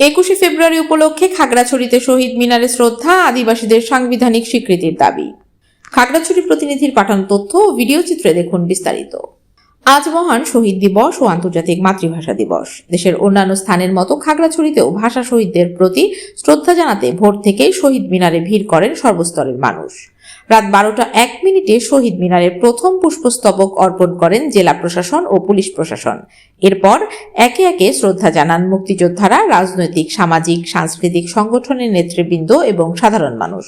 একুশে ফেব্রুয়ারি উপলক্ষে খাগড়াছড়িতে শহীদ মিনারে শ্রদ্ধা আদিবাসীদের সাংবিধানিক স্বীকৃতির দাবি। খাগড়াছড়ি প্রতিনিধির পাঠানো তথ্য ও ভিডিও চিত্রে দেখুন বিস্তারিত। আজ মহান শহীদ দিবস ও আন্তর্জাতিক মাতৃভাষা দিবস। দেশের অন্যান্য স্থানের মতো খাগড়াছড়িতেও ভাষা শহীদদের প্রতি শ্রদ্ধা জানাতে ভোর থেকেই শহীদ মিনারে ভিড় করেন সর্বস্তরের মানুষ। রাত বারোটা এক মিনিটে শহীদ মিনারের প্রথম পুষ্পস্তবক অর্পণ করেন জেলা প্রশাসন ও পুলিশ প্রশাসন। এরপর একে একে শ্রদ্ধা জানান মুক্তিযোদ্ধারা, রাজনৈতিক, সামাজিক, সাংস্কৃতিক সংগঠনের নেতৃবৃন্দ এবং সাধারণ মানুষ।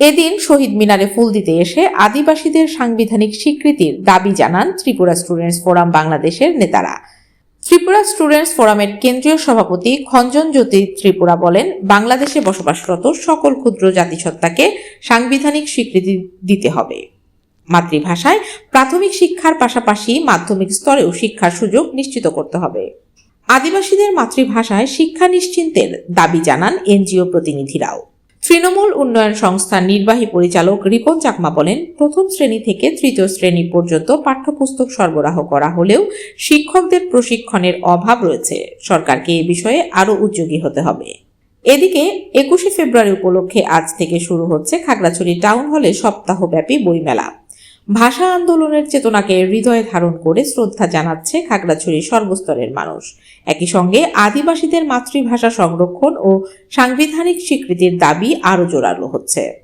এদিন শহীদ মিনারে ফুল দিতে এসে আদিবাসীদের সাংবিধানিক স্বীকৃতির দাবি জানান ত্রিপুরা স্টুডেন্টস ফোরাম বাংলাদেশের নেতারা। ত্রিপুরা স্টুডেন্টস ফোরামের কেন্দ্রীয় সভাপতি খঞ্জন জ্যোতি ত্রিপুরা বলেন, বাংলাদেশে বসবাসরত সকল ক্ষুদ্র জাতিসত্তাকে সাংবিধানিক স্বীকৃতি দিতে হবে। মাতৃভাষায় প্রাথমিক শিক্ষার পাশাপাশি মাধ্যমিক স্তরেও শিক্ষার সুযোগ নিশ্চিত করতে হবে। আদিবাসীদের মাতৃভাষায় শিক্ষা নিশ্চিন্তের দাবি জানান এনজিও প্রতিনিধিরাও। তৃণমূল উন্নয়ন সংস্থার নির্বাহী পরিচালক রিপন চাকমা বলেন, প্রথম শ্রেণি থেকে তৃতীয় শ্রেণি পর্যন্ত পাঠ্যপুস্তক সরবরাহ করা হলেও শিক্ষকদের প্রশিক্ষণের অভাব রয়েছে। সরকারকে এ বিষয়ে আরও উদ্যোগী হতে হবে। এদিকে, একুশে ফেব্রুয়ারি উপলক্ষে আজ থেকে শুরু হচ্ছে খাগড়াছড়ি টাউন হলে সপ্তাহব্যাপী বইমেলা। ভাষা আন্দোলনের চেতনাকে হৃদয়ে ধারণ করে শ্রদ্ধা জানাচ্ছে খাগড়াছড়ি সর্বস্তরের মানুষ। একই সঙ্গে আদিবাসীদের মাতৃভাষা সংরক্ষণ ও সাংবিধানিক স্বীকৃতির দাবি আরও জোরালো হচ্ছে।